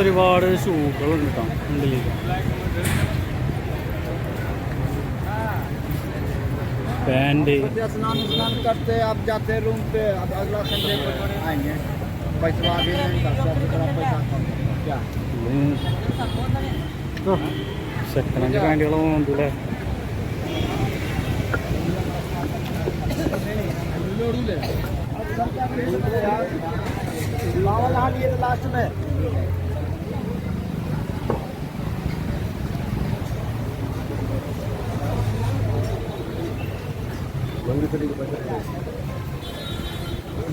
ഒരുപാട് ഷൂകളുണ്ട് കേട്ടോ ഉള്ളിൽ പാന്റ് സെക്കൻഡ് ഹാൻഡ് പാന്റുകളും ഉണ്ടല്ലേ ലാസ്റ്റ്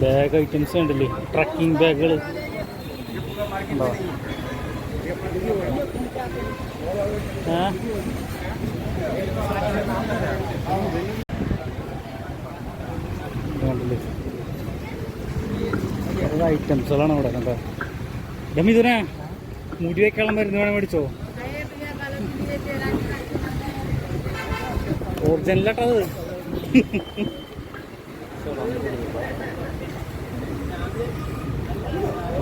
ബാഗ് ഐറ്റംസ് ഉണ്ടല്ലേ? ട്രക്കിംഗ് ബാഗുകൾ ഉണ്ടോ? ഐറ്റംസുകളാണ് അവിടെ കണ്ടോ? ഡമ്മി ഇതിനെ മുടി വെക്കാനുള്ള മരുന്ന് വേണം മേടിച്ചോ? ഒറിജിനലാട്ടത്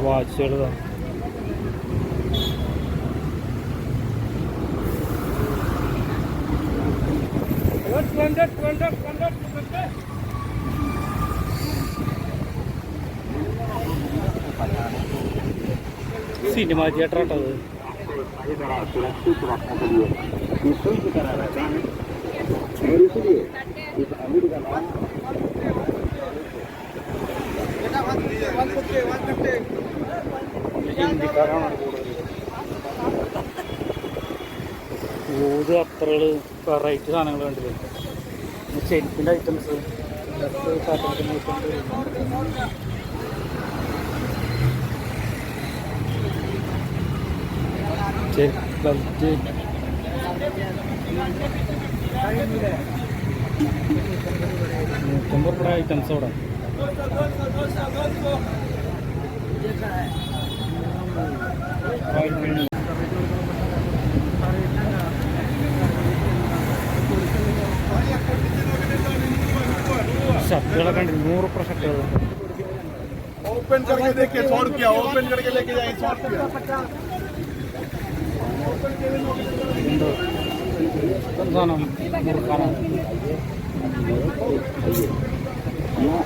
വാച്ചുകൾ സിനിമ തിയേറ്റർ ആട്ടത് ഹിന്ദിക്കാരാണ് കൂടുതൽ ഊത് അത്രകൾ വെറൈറ്റി സാധനങ്ങൾ കണ്ടില്ലേ? ചെരുപ്പിന്റെ ഐറ്റംസ് ചെരുപ്പ് ബെൽറ്റ് कंबर आइटम सोडा नूर रुपये ओपन करके देखिए सौ रुपया ओपन करके लेके जाए सौ रुपया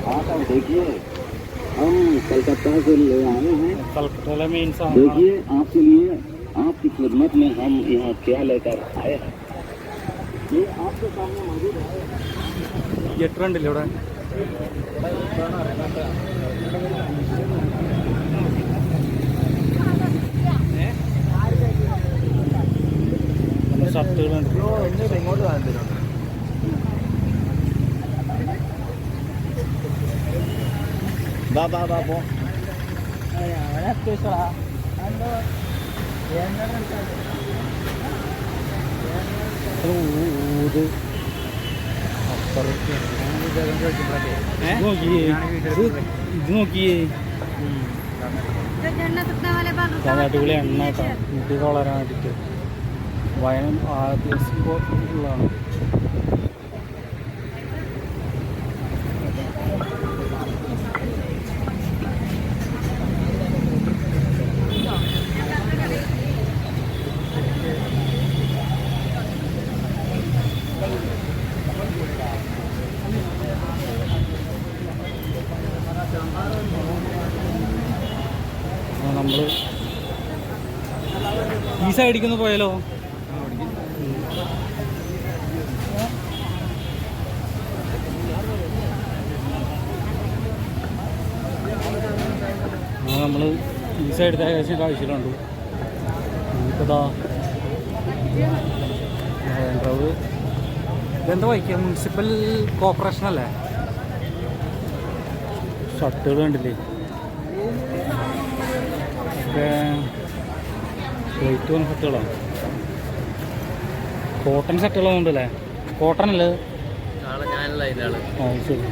आप देखिए हम कलकत्ता से ले आए हैं कलकत्ता में इंसान देखिए आपके लिए आपकी खिदमत में हम यहाँ क्या लेकर आए हैं। ये आपके सामने मौजूद है। ये ट्रेंड ले रहा है। ഷർട്ടുകളുണ്ട് ഇങ്ങോട്ട് കാണുന്നുണ്ട് ബാ ബാ ബാ പോ. ഊത് ഇത് നോക്കിയേ. അത് അടിപൊളി എണ്ണ കേട്ടോ. മുടി വളരാൻ വേണ്ടിയിട്ട് വയനം ആദ്യ ഉള്ളതാണ്. നമ്മൾ ഈ ഒന്ന് പോയാലോ? നമ്മൾ ഈ സൈഡിൽ ഏകദേശം കാഴ്ചയിലുണ്ട് ഇതാ വേണ്ടത് ഇതെന്താ വായിക്കുക മുനിസിപ്പൽ കോർപ്പറേഷൻ അല്ലേ? ഷർട്ടുകൾ കണ്ടില്ലേ? റേറ്റ് വന്ന ഷർട്ടുകളാണ് കോട്ടൺ ഷർട്ടുകളൊന്നും ഉണ്ടല്ലേ കോട്ടൺ അല്ലേ? ശരി.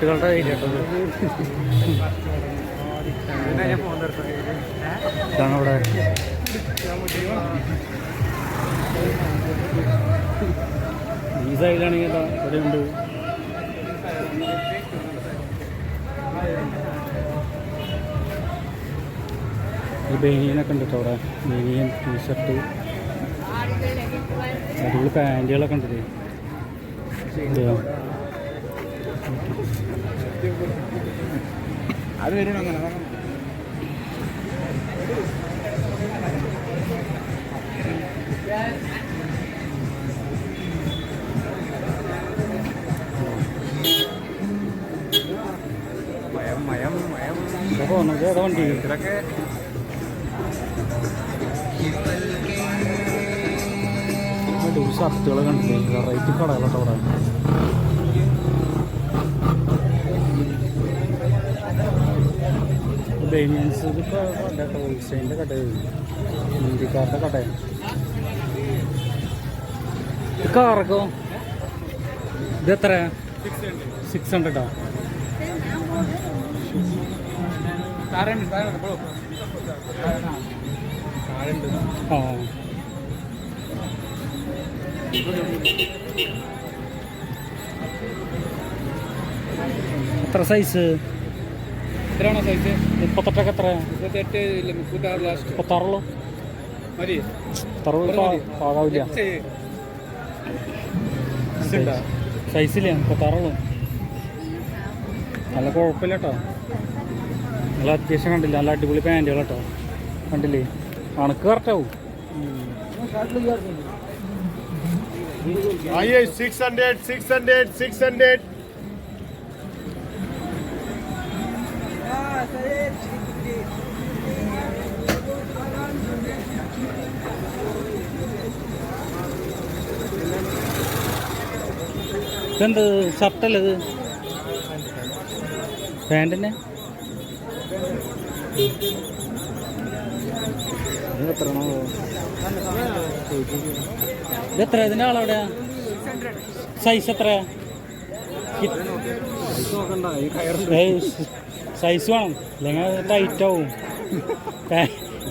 കയ്യിലുണ്ടത് ഇതാണ് ഇവിടെ. സൈഡിലാണെങ്കിൽ ഇതാ ഇവിടെ ഉണ്ട്. ഈ ബനിയനൊക്കെ ഉണ്ട് കേട്ടോ അവിടെ ബനിയൻ ടീഷർട്ട് അടിപൊളി പാന്റുകളൊക്കെ ഉണ്ട് അത് വരണം അങ്ങനെ. മയം മയം മയം. ഇതൊക്കെ അടിപൊളി ഷർട്ടുകളൊക്കെ ഉണ്ട് വെറൈറ്റി കടകളൊക്കെ അവിടെ. ബനിയൻസ് ഇതിപ്പോൾ കട ഹോൾസെയിലിന്റെ കടയാണ് ഹിന്ദിക്കാരുടെ കടയാണ് ഇത് കാറൊക്കെ ഇത് എത്ര? സിക്സ് ഹൺഡ്രഡാ ആ. എത്ര സൈസ് എത്രയാണോ സൈസ് മുപ്പത്തെട്ടൊക്കെ എത്രയാണ് മുപ്പത്തെട്ട് ഇല്ല മുപ്പത്താറ് ലാസ്റ്റ് മുപ്പത്താറുള്ളൂ മതി. ആകാവില്ല സൈസില്ല മുപ്പത്താറുള്ളൂ. നല്ല കുഴപ്പമില്ല കേട്ടോ നല്ല അത്യാവശ്യം കണ്ടില്ല? നല്ല അടിപൊളി പാന്റുകൾ കേട്ടോ കണ്ടില്ലേ? കണക്ക് കറക്റ്റാവും six hundred six hundred six hundred ഇതെന്ത് ഷർട്ടല്ലേ ഇത്? പാന്റിന്? ഇത് എത്ര ഇതിന്റെ ആളെവിടെയാ? സൈസ് എത്ര സൈസ് വേണം. അല്ലെങ്കിൽ ടൈറ്റ് ആവും.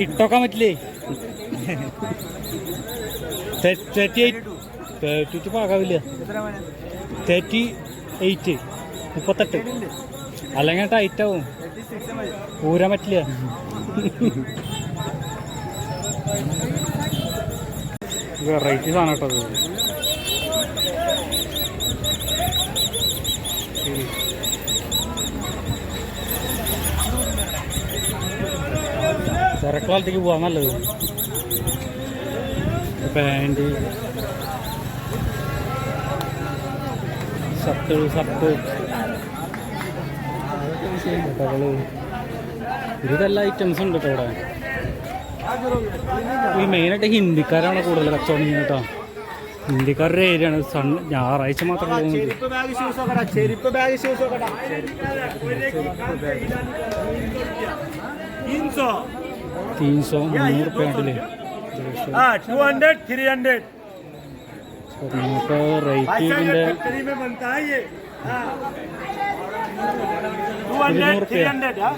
ഇട്ടൊക്കാൻ പറ്റില്ലേ? തേർട്ടി എയ്റ്റ് തേർട്ടി എയ്റ്റ് പാകാവില്ല. തേർട്ടി എയ്റ്റ് മുപ്പത്തെട്ട്. അല്ലെങ്കിൽ ടൈറ്റ് ആവും. ഊരാൻ പറ്റില്ല. വെറൈറ്റി സാധനം കേട്ടോ അത് തിരക്കുകാലത്തേക്ക് പോവാൻ നല്ലത്. പാന്റ്. ഷർട്ട് ഷർട്ട് കഥകൾ. ഇതെല്ലാം ഐറ്റംസ് ഉണ്ട് കേട്ടോ ഇവിടെ. ഈ മെയിനായിട്ട് ഹിന്ദിക്കാരാണ് കൂടുതൽ കച്ചവടം ചെയ്യുന്നത് കേട്ടോ. ഹിന്ദിക്കാരുടെ ഏരിയ ആണ്. സൺ ഞായറാഴ്ച മാത്രം പോകുന്നത് तीन सौ नौ रुपये अगले। टू हंड्रेड थ्री हंड्रेड रेती में बनता है ये। हाँ। हाँ।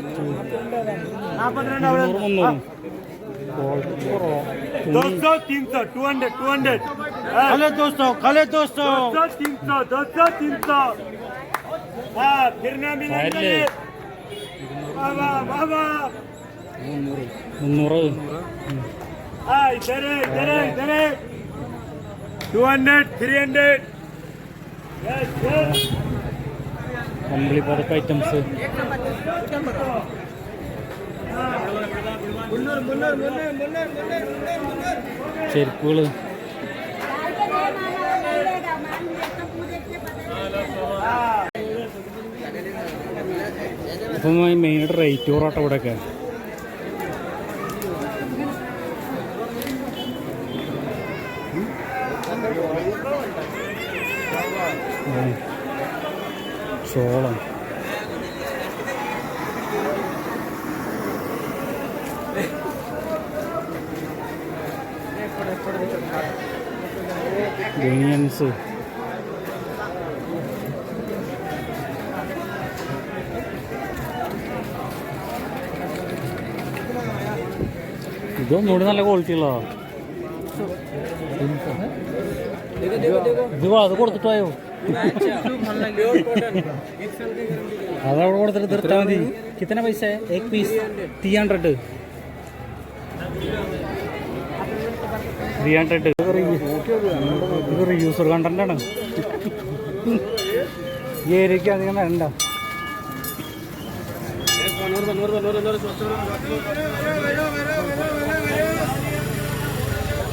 हाँ, दो सौ तीन सौ टू हंड्रेड टू हंड्रेड खले दोस्तों दो सौ तीन सौ दो सौ तीन सौ। फिर ना मिलेंगे बाबा बाबा മുന്നൂറ്. ടു ഹൺഡ്രഡ് ത്രീ ഹൺഡ്രഡ് കമ്പിളി പതക്ക ഐറ്റംസ് ചെരുപ്പുകൾ. അപ്പം മെയിനായിട്ട് റേറ്റ് കുറവാട്ടോ ഇവിടെയൊക്കെ. ഉം. ചോളം. ബനിയൻസ് ഇതൊന്നുകൂടി നല്ല ക്വാളിറ്റി ഉള്ളതാ. ഇത് അത് കൊടുത്തിട്ടോ അതവിടെ കൊടുത്തിട്ട് തീർത്താൽ മതി. കിത്തന പൈസ എക് piece three hundred three hundred ഇത് റീയൂസർ കണ്ടന്റ് ആണ്. ഈ ഏരിയക്ക് അധികം വരണ്ട.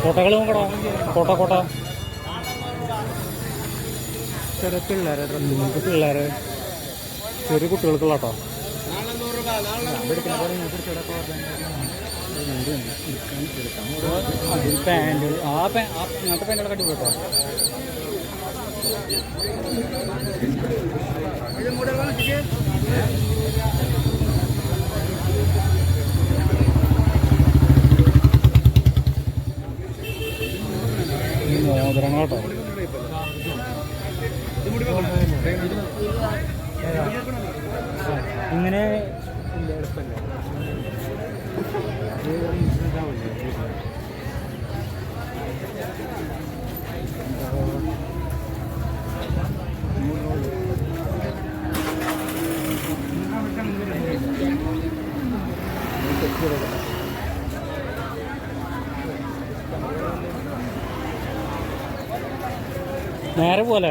കോട്ടകൾ നോക്കടാ. കോട്ട കോട്ട ചെറിയ പിള്ളേരെ നിങ്ങൾക്ക് പിള്ളേരെ ചെറിയ കുട്ടികൾക്കുള്ള കേട്ടോ പാന്റ് ആ പാ അങ്ങനത്തെ പാന്റുകളൊക്കെ അടിപൊളി കേട്ടോ ഇങ്ങനെ നേരെ പോലെ.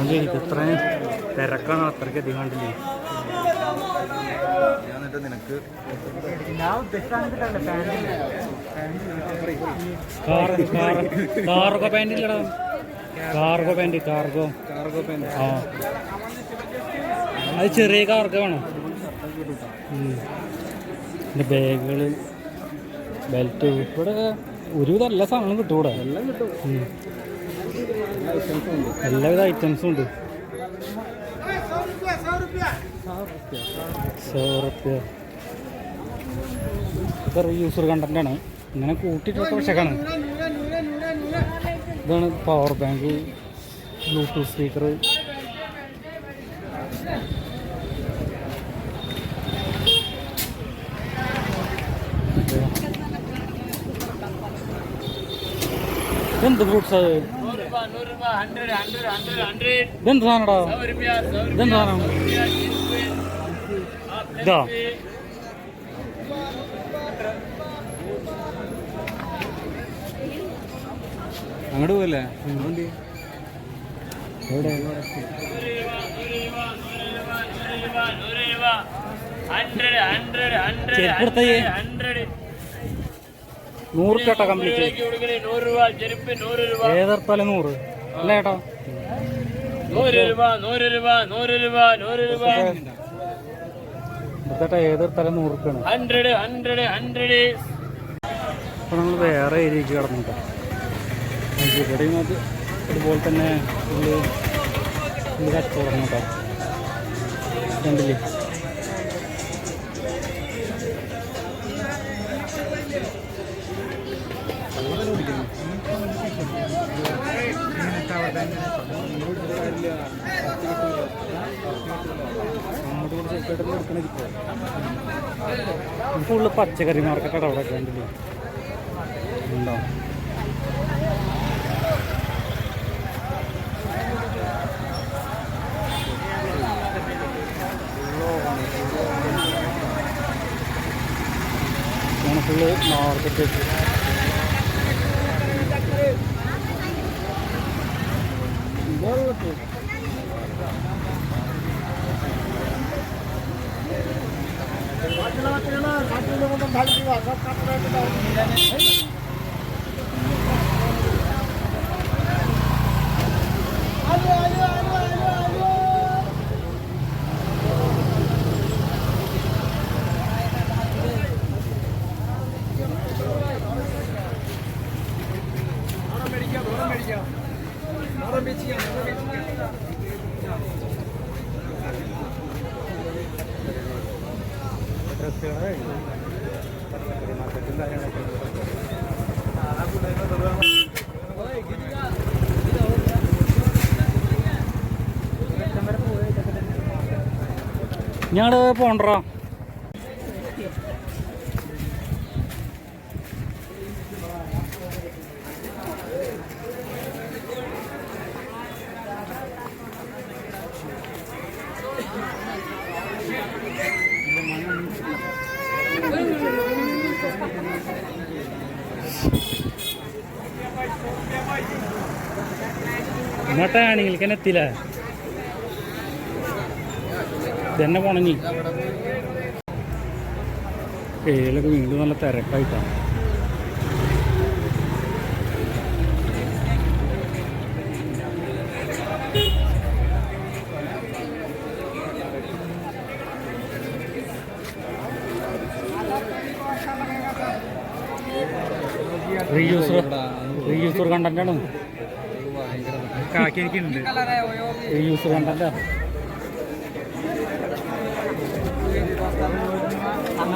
എനിക്ക് ഇത്രയും തിരക്കാണ് അത്രയ്ക്ക് അധികം കണ്ടില്ലേ? കാർ കാർ കാർഗോ പാന്റ് ഇല്ലടാ cargo pant cargo cargo pant ആ. അത് ചെറിയ കാർഗോ വേണം പിന്നെ ബാഗുകൾ ബെൽറ്റ് ഇവിടെ ഒരുവിധ എല്ലാ സാധനങ്ങളും കിട്ടും. ഇവിടെ എല്ലാം കിട്ടും എല്ലാവിധ ഐറ്റംസും ഉണ്ട്. റീയൂസർ കണ്ടന്റ് ആണ്. ഇങ്ങനെ കൂട്ടിയിട്ടൊക്കെ പക്ഷേക്കാണ് ഇതാണ് പവർ ബാങ്ക് ബ്ലൂടൂത്ത് സ്പീക്കർ എന്ത് ഫ്രൂട്ട്സ് അത്? ഇതെന്ത് സാധനടാ? ഇതെന്ത് സാധനം? ഇതാ. അങ്ങോട്ട് ചെരുപ്പെടുത്ത നൂറ് കേട്ടോ കംപ്ലീറ്റ് ഏതെടുത്താലും നൂറ് അല്ല ഏട്ടാ നൂറ്. രൂപ നൂറ് രൂപ നൂറ് രൂപ നൂറ് രൂപ ഇതേട്ടാ ഏതെടുത്താലും നൂറ് റുപ്യാണ് ഹൺഡ്രഡ് ഹൺഡ്രഡ് ഹൺഡ്രഡ്. അപ്പോൾ നമ്മൾ വേറെ ഏരിയക്ക് കിടന്നിട്ടോ. ഇവിടെയും അത് അതുപോലെ തന്നെ ഉള്ളു കച്ചവടം കേട്ടോ കണ്ടില്ലേ ഫുള്ള് പച്ചക്കറി മാർക്കറ്റ് അവിടെ കണ്ടില്ലേ ഉണ്ടോ ഇതാണ് ഫുള്ള് ഞങ്ങൾ പോണ്ടോ ഇങ്ങോട്ടാണെങ്കിൽ എത്തില്ല ഇതന്നെ പോണഞ്ഞി. ഏലൊക്കെ വീണ്ടും നല്ല തിരക്കായിട്ടാണ്. റീയൂസർ റീയൂസർ കണ്ടന്റ് ആണ്. കാക്കി എനിക്കുണ്ട് റീയൂസർ കണ്ടന്റ്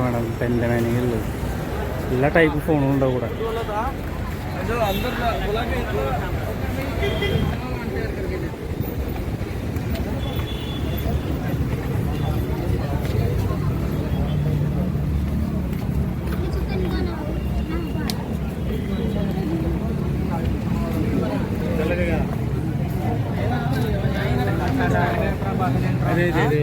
ഇതാട്ടോ ഇപ്പം എന്റെ വേണമെങ്കിൽ എല്ലാ ടൈപ്പ് ഫോണും ഉണ്ടോ കൂടെ അതെ അതെ അതെ.